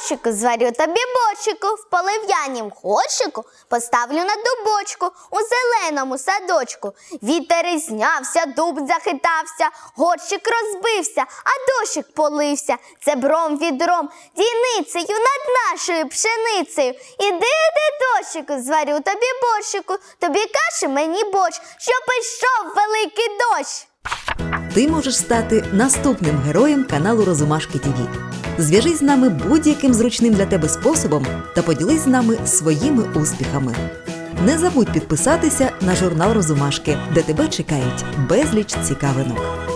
борщику, зварю тобі борщику, в полив'янім горщику поставлю на дубочку у зеленому садочку. Вітер знявся, дуб захитався, горщик розбився, а дощик полився. Це бром відром, дійницею над нашою пшеницею. Іди, іди, дощику, зварю тобі борщику, тобі каші мені борщ, щоб пішов великий дощ. Ти можеш стати наступним героєм каналу Розумашки ТВ. Зв'яжись з нами будь-яким зручним для тебе способом та поділись з нами своїми успіхами. Не забудь підписатися на журнал Розумашки, де тебе чекають безліч цікавинок.